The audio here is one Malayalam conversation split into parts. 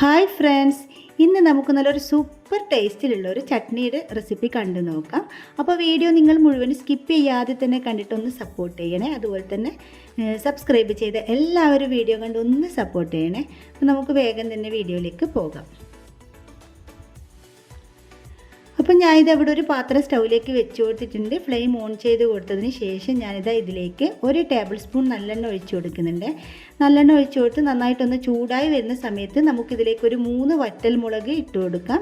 Hi friends. ഇന്ന് നമുക്ക് നല്ലൊരു സൂപ്പർ ടേസ്റ്റിലുള്ള ഒരു ചട്നിയുടെ റെസിപ്പി കണ്ടു നോക്കാം. അപ്പോൾ വീഡിയോ നിങ്ങൾ മുഴുവൻ സ്കിപ്പ് ചെയ്യാതെ തന്നെ കണ്ടിട്ടൊന്ന് സപ്പോർട്ട് ചെയ്യണേ. അതുപോലെ തന്നെ സബ്സ്ക്രൈബ് ചെയ്ത എല്ലാവരും വീഡിയോ കണ്ട് ഒന്ന് സപ്പോർട്ട് ചെയ്യണേ. അപ്പോൾ നമുക്ക് വേഗം തന്നെ വീഡിയോയിലേക്ക് പോകാം. അപ്പം ഞാനിത് അവിടെ ഒരു പാത്രം സ്റ്റൗവിലേക്ക് വെച്ച് കൊടുത്തിട്ടുണ്ട്. ഫ്ലെയിം ഓൺ ചെയ്ത് കൊടുത്തതിന് ശേഷം ഞാനിത് ഇതിലേക്ക് ഒരു ടേബിൾ സ്പൂൺ നല്ലെണ്ണ ഒഴിച്ചു കൊടുക്കുന്നുണ്ട്. നല്ലെണ്ണ ഒഴിച്ചു കൊടുത്ത് നന്നായിട്ടൊന്ന് ചൂടായി വരുന്ന സമയത്ത് നമുക്കിതിലേക്ക് ഒരു മൂന്ന് വറ്റൽ മുളക് ഇട്ട് കൊടുക്കാം.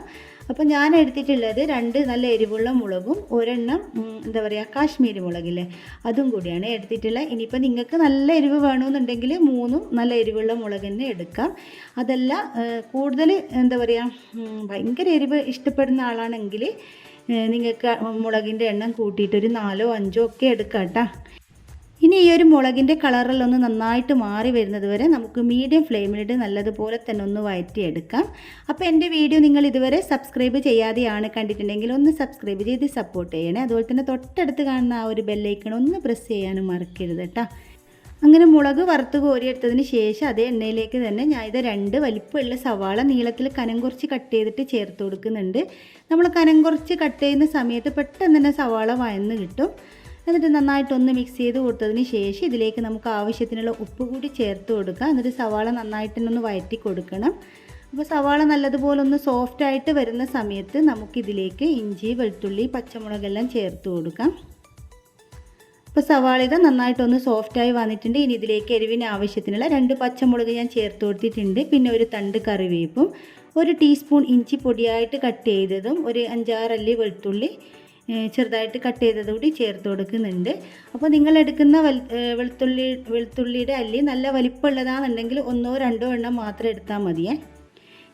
അപ്പോൾ ഞാൻ എടുത്തിട്ടുള്ളത് രണ്ട് നല്ല എരിവുള്ള മുളകും ഒരെണ്ണം എന്താ പറയുക കാശ്മീരി മുളകില്ലേ? അതും കൂടിയാണ് എടുത്തിട്ടുള്ളത്. ഇനിയിപ്പോൾ നിങ്ങൾക്ക് നല്ല എരിവ് വേണമെന്നുണ്ടെങ്കിൽ മൂന്നും നല്ല എരിവുള്ള മുളക് തന്നെ എടുക്കാം. അതല്ല കൂടുതൽ എന്താ പറയുക ഭയങ്കര എരിവ് ഇഷ്ടപ്പെടുന്ന ആളാണെങ്കിൽ നിങ്ങൾക്ക് മുളകിന്റെ എണ്ണം കൂട്ടിയിട്ട് ഒരു നാലോ അഞ്ചോ ഒക്കെ എടുക്കാം കേട്ടോ. ഇനി ഈ ഒരു മുളകിന്റെ കളറിലൊന്ന് നന്നായിട്ട് മാറി വരുന്നത് വരെ നമുക്ക് മീഡിയം ഫ്ലെയിമിലിട്ട് നല്ലതുപോലെ തന്നെ ഒന്ന് വഴറ്റിയെടുക്കാം അപ്പോൾ എന്റെ വീഡിയോ നിങ്ങൾ ഇതുവരെ സബ്സ്ക്രൈബ് ചെയ്യാതെയാണ് കണ്ടിട്ടുണ്ടെങ്കിൽ ഒന്ന് സബ്സ്ക്രൈബ് ചെയ്ത് സപ്പോർട്ട് ചെയ്യണേ. അതുപോലെ തന്നെ തൊട്ടടുത്ത് കാണുന്ന ആ ഒരു ബെല്ലൈക്കൺ ഒന്ന് പ്രസ് ചെയ്യാനും മറക്കരുത് കേട്ടോ അങ്ങനെ മുളക് വറുത്ത് കോരിയെടുത്തതിന് ശേഷം അതേ എണ്ണയിലേക്ക് തന്നെ ഞാൻ ഇത് രണ്ട് വലിപ്പമുള്ള സവാള നീളത്തിൽ കനം കുറച്ച് കട്ട് ചെയ്തിട്ട് ചേർത്ത് കൊടുക്കുന്നുണ്ട്. നമ്മൾ കനം കുറച്ച് കട്ട് ചെയ്യുന്ന സമയത്ത് പെട്ടെന്ന് തന്നെ സവാള വയന്ന് കിട്ടും. എന്നിട്ട് നന്നായിട്ടൊന്ന് മിക്സ് ചെയ്ത് കൊടുത്തതിന് ശേഷം ഇതിലേക്ക് നമുക്ക് ആവശ്യത്തിനുള്ള ഉപ്പ് കൂടി ചേർത്ത് കൊടുക്കുക എന്നിട്ട് സവാള നന്നായിട്ട് ഒന്ന് വഴറ്റി കൊടുക്കണം. അപ്പോൾ സവാള നല്ലതുപോലെ ഒന്ന് സോഫ്റ്റ് ആയിട്ട് വരുന്ന സമയത്ത് നമുക്കിതിലേക്ക് ഇഞ്ചി വെളുത്തുള്ളി പച്ചമുളകെല്ലാം ചേർത്ത് കൊടുക്കാം. അപ്പോൾ സവാള ഇത് നന്നായിട്ടൊന്ന് സോഫ്റ്റായി വന്നിട്ടുണ്ട്. ഇനി ഇതിലേക്ക് എരിവിന് ആവശ്യത്തിനുള്ള രണ്ട് പച്ചമുളക് ഞാൻ ചേർത്ത് കൊടുത്തിട്ടുണ്ട്. പിന്നെ ഒരു തണ്ട് കറിവേപ്പും ഒരു ടീസ്പൂൺ ഇഞ്ചി പൊടിയായിട്ട് കട്ട് ചെയ്തതും ഒരു അഞ്ചാറല്ലി വെളുത്തുള്ളി ചെറുതായിട്ട് കട്ട് ചെയ്തത് കൂടി ചേർത്ത് കൊടുക്കുന്നുണ്ട്. അപ്പോൾ നിങ്ങൾ എടുക്കുന്ന വെളുത്തുള്ളി വെളുത്തുള്ളിയുടെ അല്ലി നല്ല വലിപ്പമുള്ളതാണെന്നുണ്ടെങ്കിൽ ഒന്നോ രണ്ടോ എണ്ണം മാത്രം എടുത്താൽ മതിയേ.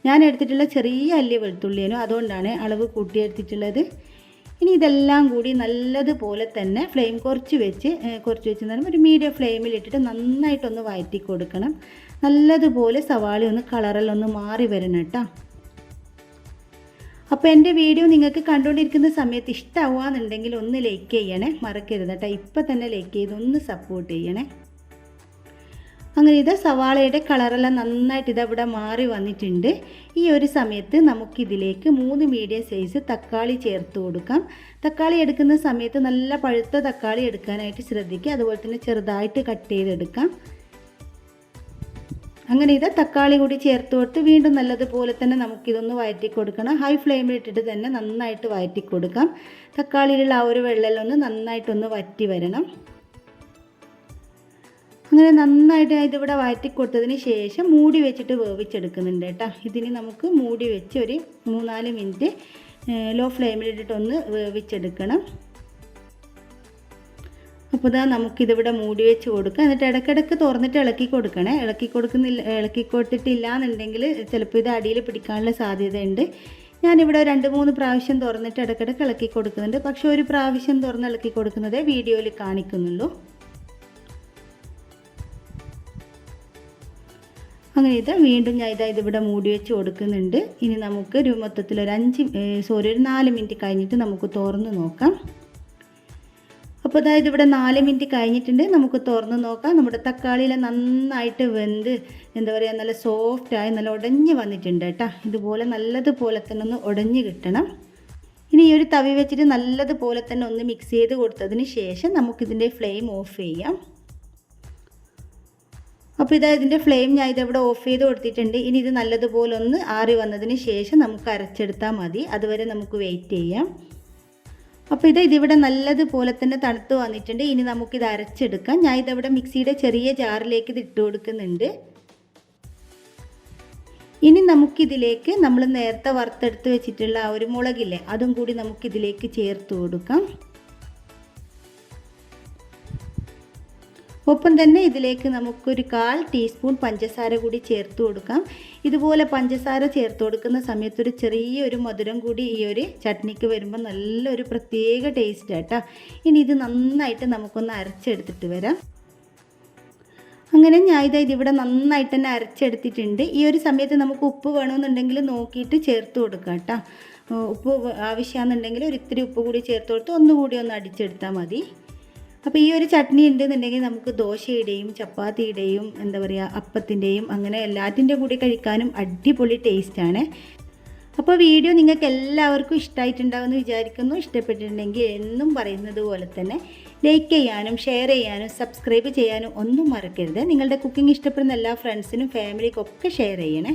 ഞാൻ എടുത്തിട്ടുള്ള ചെറിയ അല്ലി വെളുത്തുള്ളിയനും അതുകൊണ്ടാണ് അളവ് കൂട്ടിയെടുത്തിട്ടുള്ളത് ഇനി ഇതെല്ലാം കൂടി നല്ലതുപോലെ തന്നെ ഫ്ലെയിം കുറച്ച് വെച്ച് കുറച്ച് വെച്ച് പറയുമ്പോൾ ഒരു മീഡിയം ഫ്ലെയിമിൽ ഇട്ടിട്ട് നന്നായിട്ടൊന്ന് വഴറ്റി കൊടുക്കണം. നല്ലതുപോലെ സവാള ഒന്ന് കളറെല്ലാം മാറി വരണം കേട്ടോ. അപ്പോൾ എന്റെ വീഡിയോ നിങ്ങൾക്ക് കണ്ടുകൊണ്ടിരിക്കുന്ന സമയത്ത് ഇഷ്ടമാവുകയെന്നുണ്ടെങ്കിൽ ഒന്ന് ലൈക്ക് ചെയ്യണേ. മറക്കരുത് കേട്ടോ ഇപ്പം തന്നെ ലൈക്ക് ചെയ്ത് ഒന്ന് സപ്പോർട്ട് ചെയ്യണേ. അങ്ങനെ ഇത് സവാളയുടെ കളറെല്ലാം നന്നായിട്ട് ഇതവിടെ മാറി വന്നിട്ടുണ്ട്. ഈ ഒരു സമയത്ത് നമുക്കിതിലേക്ക് മൂന്ന് മീഡിയം സൈസ് തക്കാളി ചേർത്ത് കൊടുക്കാം. തക്കാളി എടുക്കുന്ന സമയത്ത് നല്ല പഴുത്ത തക്കാളി എടുക്കാനായിട്ട് ശ്രദ്ധിക്കുക. അതുപോലെ തന്നെ ചെറുതായിട്ട് കട്ട് ചെയ്തെടുക്കാം. അങ്ങനെ ഇത് തക്കാളി കൂടി ചേർത്ത് കൊടുത്ത് വീണ്ടും നല്ലതുപോലെ തന്നെ നമുക്കിതൊന്ന് വഴറ്റി കൊടുക്കണം ഹൈ ഫ്ലെയിമിൽ ഇട്ടിട്ട് തന്നെ നന്നായിട്ട് വഴറ്റി കൊടുക്കാം തക്കാളിയിലുള്ള ആ ഒരു വെള്ളലൊന്ന് നന്നായിട്ടൊന്ന് വറ്റി വരണം. അങ്ങനെ നന്നായിട്ട് ഇതിവിടെ വഴറ്റി കൊടുത്തതിന് ശേഷം മൂടി വെച്ചിട്ട് വേവിച്ചെടുക്കുന്നുണ്ട് കേട്ടോ. ഇതിന് നമുക്ക് മൂടി വെച്ച് ഒരു മൂന്നാൽ മിനിറ്റ് ലോ ഫ്ലെയിമിലിട്ടിട്ടൊന്ന് വേവിച്ചെടുക്കണം. അപ്പോൾ ഇതാ നമുക്കിതിവിടെ മൂടി വെച്ച് കൊടുക്കുക എന്നിട്ട് ഇടയ്ക്കിടയ്ക്ക് തുറന്നിട്ട് ഇളക്കി കൊടുക്കണേ. ഇളക്കി കൊടുക്കുന്നില്ല ഇളക്കി കൊടുത്തിട്ടില്ല എന്നുണ്ടെങ്കിൽ ചിലപ്പോൾ ഇത് അടിയിൽ പിടിക്കാനുള്ള സാധ്യതയുണ്ട്. ഞാനിവിടെ രണ്ട് മൂന്ന് പ്രാവശ്യം തുറന്നിട്ട് ഇടയ്ക്കിടയ്ക്ക് ഇളക്കി കൊടുക്കുന്നുണ്ട്. പക്ഷെ ഒരു പ്രാവശ്യം തുറന്ന് ഇളക്കി കൊടുക്കുന്നതേ വീഡിയോയിൽ കാണിക്കുന്നുള്ളൂ. അങ്ങനെ ഇത് വീണ്ടും ഞാൻ ഇതാ ഇതിവിടെ മൂടി വെച്ച് കൊടുക്കുന്നുണ്ട്. ഇനി നമുക്ക് ഒരു മൊത്തത്തിൽ ഒരു അഞ്ച് സോറി ഒരു നാല് മിനിറ്റ് കഴിഞ്ഞിട്ട് നമുക്ക് തുറന്ന് നോക്കാം. അപ്പോൾ അതായത് ഇവിടെ നാല് മിനിറ്റ് കഴിഞ്ഞിട്ടുണ്ട്. നമുക്ക് തുറന്ന് നോക്കാം. നമ്മുടെ തക്കാളിയിൽ നന്നായിട്ട് വെന്ത് എന്താ പറയുക നല്ല സോഫ്റ്റായി നല്ല ഉടഞ്ഞ് വന്നിട്ടുണ്ട് കേട്ടോ. ഇതുപോലെ നല്ലതുപോലെ തന്നെ ഒന്ന് ഉടഞ്ഞ് കിട്ടണം. ഇനി ഈ ഒരു തവി വെച്ചിട്ട് നല്ലതുപോലെ തന്നെ ഒന്ന് മിക്സ് ചെയ്ത് കൊടുത്തതിന് ശേഷം നമുക്കിതിന്റെ ഫ്ലെയിം ഓഫ് ചെയ്യാം. അപ്പോൾ ഇതാ ഇതിന്റെ ഫ്ലെയിം ഞാൻ ഇതവിടെ ഓഫ് ചെയ്ത് കൊടുത്തിട്ടുണ്ട്. ഇനി ഇത് നല്ലതുപോലെ ഒന്ന് ആറി വന്നതിന് ശേഷം നമുക്ക് അരച്ചെടുത്താൽ മതി. അതുവരെ നമുക്ക് വെയിറ്റ് ചെയ്യാം. അപ്പോൾ ഇത് ഇതിവിടെ നല്ലതുപോലെ തന്നെ തണുത്ത് വന്നിട്ടുണ്ട്. ഇനി നമുക്കിത് അരച്ചെടുക്കാം. ഞാൻ ഇതിവിടെ മിക്സിയുടെ ചെറിയ ജാറിലേക്ക് ഇത് ഇട്ട് കൊടുക്കുന്നുണ്ട്. ഇനി നമുക്കിതിലേക്ക് നമ്മൾ നേരത്തെ വറുത്തെടുത്ത് വെച്ചിട്ടുള്ള ആ ഒരു മുളകില്ലേ അതും കൂടി നമുക്കിതിലേക്ക് ചേർത്ത് കൊടുക്കാം. ഒപ്പം തന്നെ ഇതിലേക്ക് നമുക്കൊരു കാൽ ടീസ്പൂൺ പഞ്ചസാര കൂടി ചേർത്ത് കൊടുക്കാം. ഇതുപോലെ പഞ്ചസാര ചേർത്ത് കൊടുക്കുന്ന സമയത്ത് ഒരു ചെറിയൊരു മധുരം കൂടി ഈ ഒരു ചട്നിക്ക് വരുമ്പോൾ നല്ലൊരു പ്രത്യേക ടേസ്റ്റ് ആട്ടോ. ഇനി ഇത് നന്നായിട്ട് നമുക്കൊന്ന് അരച്ചെടുത്തിട്ട് വരാം. അങ്ങനെ ഞാൻ ഇതാ ഇതിവിടെ നന്നായിട്ട് തന്നെ അരച്ചെടുത്തിട്ടുണ്ട്. ഈ ഒരു സമയത്ത് നമുക്ക് ഉപ്പ് വേണമെന്നുണ്ടെങ്കിൽ നോക്കിയിട്ട് ചേർത്ത് കൊടുക്കാം കേട്ടോ ഉപ്പ് ആവശ്യമാണെന്നുണ്ടെങ്കിൽ ഒരു ഇത്തിരി ഉപ്പ് കൂടി ചേർത്ത് കൊടുത്ത് ഒന്നുകൂടി ഒന്ന് അടിച്ചെടുത്താൽ മതി. അപ്പോൾ ഈ ഒരു ചട്നി ഉണ്ടെന്നുണ്ടെങ്കിൽ നമുക്ക് ദോശയുടെയും ചപ്പാത്തിയുടെയും എന്താ പറയുക അപ്പത്തിന്റെയും അങ്ങനെ എല്ലാത്തിന്റെ കൂടി കഴിക്കാനും അടിപൊളി ടേസ്റ്റാണ് അപ്പോൾ വീഡിയോ നിങ്ങൾക്ക് എല്ലാവർക്കും ഇഷ്ടമായിട്ടുണ്ടാവുമെന്ന് വിചാരിക്കുന്നു. ഇഷ്ടപ്പെട്ടിട്ടുണ്ടെങ്കിൽ എന്നും പറയുന്നത് പോലെ തന്നെ ലൈക്ക് ചെയ്യാനും ഷെയർ ചെയ്യാനും സബ്സ്ക്രൈബ് ചെയ്യാനും ഒന്നും മറക്കരുത്. നിങ്ങളുടെ കുക്കിംഗ് ഇഷ്ടപ്പെടുന്ന എല്ലാ ഫ്രണ്ട്സിനും ഫാമിലിക്കൊക്കെ ഷെയർ ചെയ്യണേ.